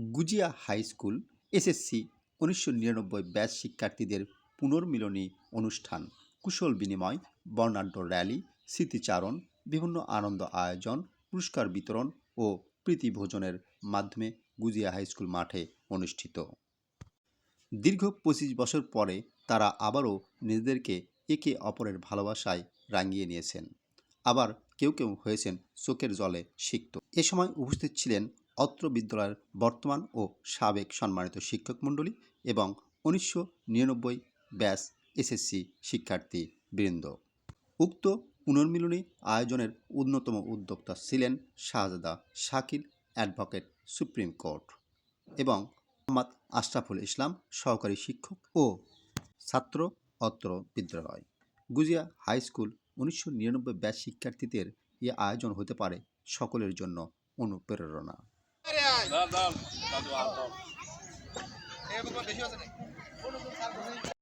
গুজিয়া high school, SSC, উনিশশো নিরানব্বই batch শিক্ষার্থীদের পুনর্মিলনী অনুষ্ঠান, কুশল বিনিময়, বর্ণাঢ্য র্যালি, স্মৃতিচারণ, বিভিন্ন আনন্দ আয়োজন, পুরস্কার বিতরণ ও প্রীতিভোজনের মাধ্যমে গুজিয়া হাই স্কুল মাঠে অনুষ্ঠিত। দীর্ঘ পঁচিশ বছর পরে তারা আবারও নিজেদেরকে একে অপরের ভালোবাসায় রাঙিয়ে নিয়েছেন। আবার কেউ কেউ হয়েছেন চোখের জলে সিক্ত। এ সময় উপস্থিত ছিলেন অত্র বিদ্যালয়ের বর্তমান ও সাবেক সম্মানিত শিক্ষক মণ্ডলী এবং উনিশশো নিরানব্বই ব্যাচ এসএসসি শিক্ষার্থী বৃন্দ উক্ত পুনর্মিলনী আয়োজনের অন্যতম উদ্যোক্তা ছিলেন Shahzada Shakil advocate supreme court এবং মোহাম্মদ আশরাফুল ইসলাম, সহকারী শিক্ষক ও ছাত্র অত্র বিদ্যালয়। গুজিয়া হাই স্কুল উনিশশো নিরানব্বই ব্যাচ শিক্ষার্থীদের এ আয়োজন হতে পারে সকলের জন্য অনুপ্রেরণা। দল দল দল